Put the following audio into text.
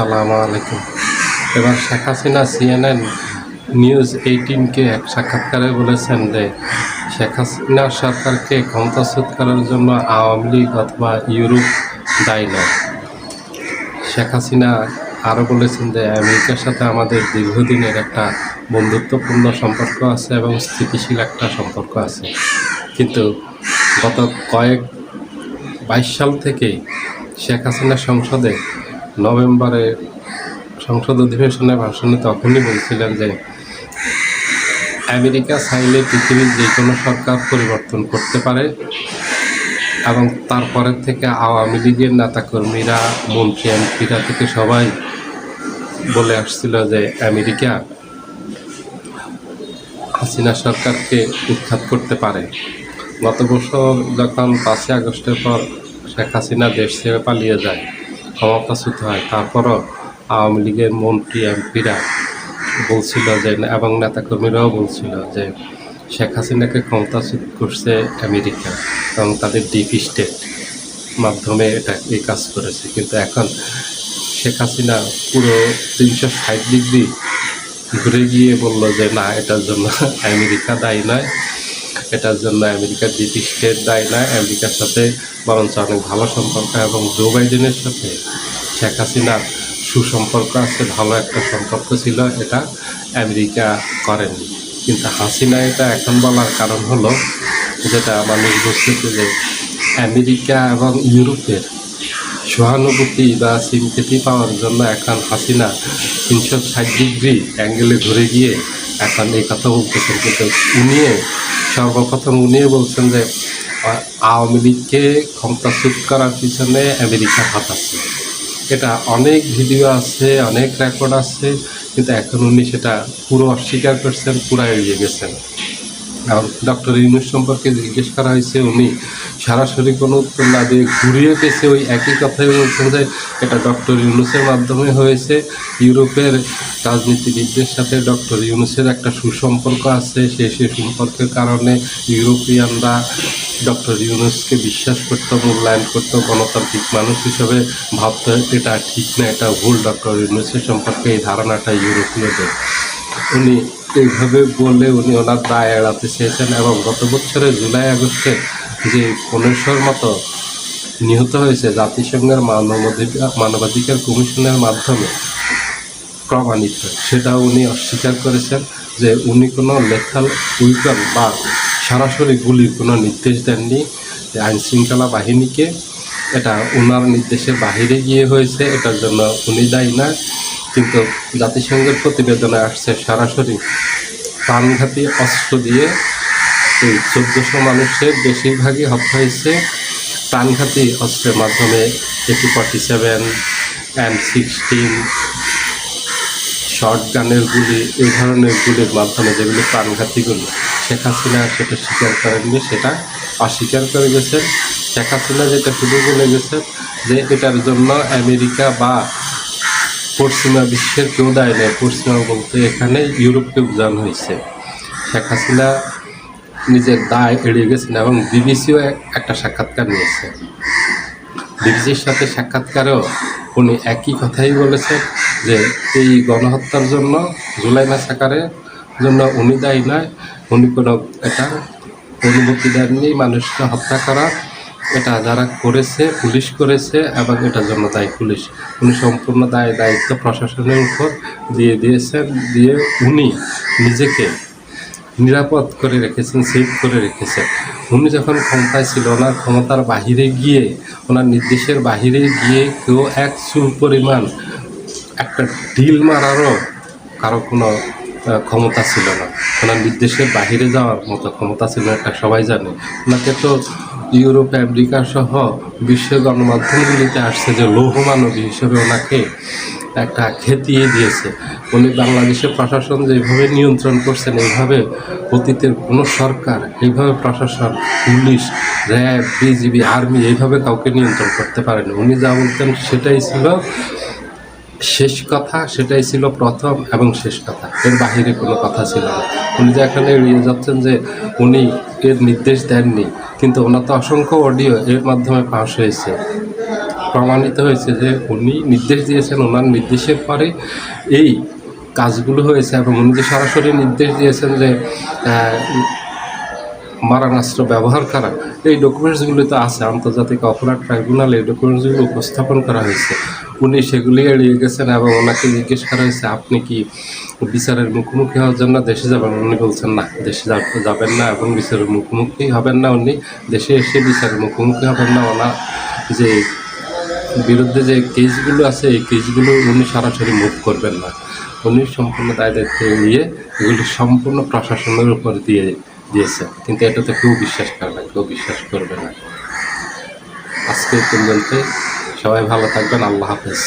আসসালামু আলাইকুম। এবার শেখ হাসিনা সিএনএন নিউজ এইটিনকে এক সাক্ষাৎকারে বলেছেন যে, শেখ হাসিনা সরকারকে ক্ষমতাচ্যুত করার জন্য আওয়ামী লীগ অথবা ইউরোপ দায়ী নয়। শেখ হাসিনা আরও বলেছেন যে, আমেরিকার সাথে আমাদের দীর্ঘদিনের একটা বন্ধুত্বপূর্ণ সম্পর্ক আছে এবং স্থিতিশীল একটা সম্পর্ক আছে। কিন্তু গত কয়েক বাইশ সাল থেকেই শেখ হাসিনা সংসদে নভেম্বরে সংসদ অধিবেশনে ভাষণে তখনই বলছিলেন যে, আমেরিকা চাইলে পৃথিবীর যে কোনো সরকার পরিবর্তন করতে পারে এবং তারপরের থেকে আওয়ামী লীগের নেতাকর্মীরা, মন্ত্রী এমপিরা থেকে সবাই বলে আসছিল যে, আমেরিকা হাসিনা সরকারকে উৎখাত করতে পারে। গত বছর যখন পাঁচই আগস্টের পর শেখ হাসিনা দেশ ছেড়ে পালিয়ে যায় ক্ষমতাচ্যুত হয়। তারপরও আওয়ামী লীগের মন্ত্রী, এমপিরা বলছিল যে, এবং নেতাকর্মীরাও বলছিল যে, শেখ হাসিনাকে ক্ষমতাচ্যুত করছে আমেরিকা এবং তাদের ডিপ স্টেট মাধ্যমে এটা এই কাজ করেছে। কিন্তু এখন শেখ হাসিনা পুরো তিনশো ষাট ডিগ্রি ঘুরে গিয়ে বলল যে, না, এটার জন্য আমেরিকা দায়ী নয়। এটার জন্য আমেরিকার ডিপ স্টেট দায়ী নয় আমেরিকার সাথে বরঞ্চ অনেক ভালো সম্পর্ক এবং জো বাইডেনের সাথে শেখ হাসিনার সুসম্পর্ক আছে, ভালো একটা সম্পর্ক ছিল, এটা আমেরিকা করেনি। কিন্তু হাসিনা এটা এখন বলার কারণ হলো যেটা মানুষ বুঝতেছে যে আমেরিকা এবং ইউরোপের সহানুভূতি বা সিম্পেথি পাওয়ার জন্য এখন হাসিনা তিনশো ষাট ডিগ্রি অ্যাঙ্গেলে ঘুরে গিয়ে এখন এই কথা বলতেছেন কিন্তু সর্বপ্রথম উনিও বলছেন যে, আওয়ামী লীগকে ক্ষমতা ক্ষমতাচ্যুত করার পিছনে আমেরিকার হাত আছে। এটা অনেক ভিডিও আছে, অনেক রেকর্ড আছে, কিন্তু এখন উনি সেটা পুরো অস্বীকার করছেন পুরো এড়িয়ে গেছেন। এবং ডক্টর ইউনুস সম্পর্কে জিজ্ঞেস করা হয়েছে, উনি সরাসরি কোনো উত্তর না দিয়ে ঘুরিয়ে পেয়েছে ওই একই কথাই বলছেন যে এটা ডক্টর ইউনুসের মাধ্যমে হয়েছে। ইউরোপের রাজনীতিবিদদের সাথে ডক্টর ইউনুসের একটা সুসম্পর্ক আছে সেই সেই সম্পর্কের কারণে ইউরোপিয়ানরা ডক্টর ইউনুসকে বিশ্বাস করতো, মূল্যায়ন করতো, গণতান্ত্রিক মানুষ হিসেবে ভাবতো, এটা ঠিক না, এটা ভুল, ডক্টর ইউনুসের সম্পর্কে এই ধারণাটা ইউরোপীয়দের। উনি এইভাবে বলে উনি ওনার দায় এড়াতে চেয়েছেন এবং গত বছরের জুলাই আগস্টে যে পনেরোশোর মতো নিহত হয়েছে জাতিসংঘের মানবাধিকার মানবাধিকার কমিশনের মাধ্যমে প্রমাণিত সেটা উনি অস্বীকার করেছেন যে উনি কোনো লেখাল উইপন বা সরাসরি গুলির কোনো নির্দেশ দেননি। যে আইন শৃঙ্খলা বাহিনীকে এটা ওনার নির্দেশের বাহিরে গিয়ে হয়েছে, এটার জন্য উনি দায়ী না। কিন্তু জাতিসংঘের প্রতিবেদনে আসছে সরাসরি প্রাণঘাতী অস্ত্র দিয়ে এই চোদ্দশো মানুষের বেশিরভাগই হত্যা হয়েছে। প্রাণঘাতী অস্ত্রের মাধ্যমে এটি forty seven and sixteen short গানের গুলি, এই ধরনের গুলির মাধ্যমে যেগুলি প্রাণঘাতী গুলি শেখ হাসিনা সেটা স্বীকার করেননি, সেটা অস্বীকার করে গেছেন শেখ হাসিনা যেটা শুধু বলে গেছেন যে এটার জন্য আমেরিকা বা পশ্চিমা বিশ্বের কেউ দায় নেই। পশ্চিমা বলতে এখানে ইউরোপকে বোঝানো হয়েছে। শেখ হাসিনা নিজের দায় এড়িয়ে গেছেন এবং বিবিসিও একটা সাক্ষাৎকার নিয়েছে। বিবিসির সাথে সাক্ষাৎকারেও উনি একই কথাই বলেছেন যে, এই গণহত্যার জন্য, জুলাই মাসাকারের জন্য উনি দায়ী নয়। উনি কোনো এটা অনুমতি দেননি। মানুষকে হত্যা করার এটা যারা করেছে, পুলিশ করেছে এবং এটার জন্য দায়ী পুলিশ। উনি সম্পূর্ণ দায়, দায়িত্ব প্রশাসনের উপর দিয়ে দিয়েছেন, দিয়ে উনি নিজেকে নিরাপদ করে রেখেছেন সেভ করে রেখেছেন। উনি যখন ক্ষমতায় ছিল, ওনার ক্ষমতার বাহিরে গিয়ে, ওনার নির্দেশের বাহিরে গিয়ে কেউ এক চুল পরিমাণ একটা ঢিল মারারও কারও কোনো ক্ষমতা ছিল না। ওনার নির্দেশের বাহিরে যাওয়ার মতো ক্ষমতা ছিল না, এটা সবাই জানে। ওনাকে তো ইউরোপ আমেরিকা সহ বিশ্ব গণমাধ্যমগুলিতে আসছে যে লৌহ মানবী হিসেবে ওনাকে একটা খেতিয়ে দিয়েছে। উনি বাংলাদেশের প্রশাসন যেভাবে নিয়ন্ত্রণ করছেন এইভাবে অতীতের কোনো সরকার এইভাবে প্রশাসন পুলিশ র্যাব বিজিবি আর্মি এইভাবে কাউকে নিয়ন্ত্রণ করতে পারেনি। উনি যা বলতেন সেটাই ছিল। শেষ কথা সেটাই ছিল প্রথম এবং শেষ কথা। এর বাহিরে কোনো কথা ছিল না। উনি যে এখানে এড়িয়ে যাচ্ছেন যে উনি এর নির্দেশ দেননি, কিন্তু ওনার তো অসংখ্য অডিও এর মাধ্যমে পাস হয়েছে। প্রমাণিত হয়েছে যে উনি নির্দেশ দিয়েছেন, ওনার নির্দেশের পরে এই কাজগুলো হয়েছে এবং উনি যে সরাসরি নির্দেশ দিয়েছেন যে মারণাস্ত্র ব্যবহার করা, এই ডকুমেন্টসগুলি তো আছে, আন্তর্জাতিক অপরাধ ট্রাইব্যুনালে এই ডকুমেন্টসগুলো উপস্থাপন করা হয়েছে। উনি সেগুলি এড়িয়ে গেছেন এবং ওনাকে জিজ্ঞেস করা হয়েছে, আপনি কি বিচারের মুখোমুখি হওয়ার জন্য দেশে যাবেন? উনি বলছেন, না, দেশে যাব- যাবেন না এবং বিচারের মুখোমুখি হবেন না উনি। দেশে এসে বিচারের মুখোমুখি হবেন না। ওনার যে বিরুদ্ধে যে কেসগুলো আছে, এই কেসগুলো উনি সরাসরি মুভ করবেন না। উনি সম্পূর্ণ দায় দায়িত্ব নিয়ে এগুলি সম্পূর্ণ প্রশাসনের উপর দিয়ে দিয়েছে। কিন্তু এটাতে কেউ বিশ্বাস করে না, কেউ বিশ্বাস করবে না। আজকে পর্যন্ত সবাই ভালো থাকবেন। আল্লাহ হাফেজ।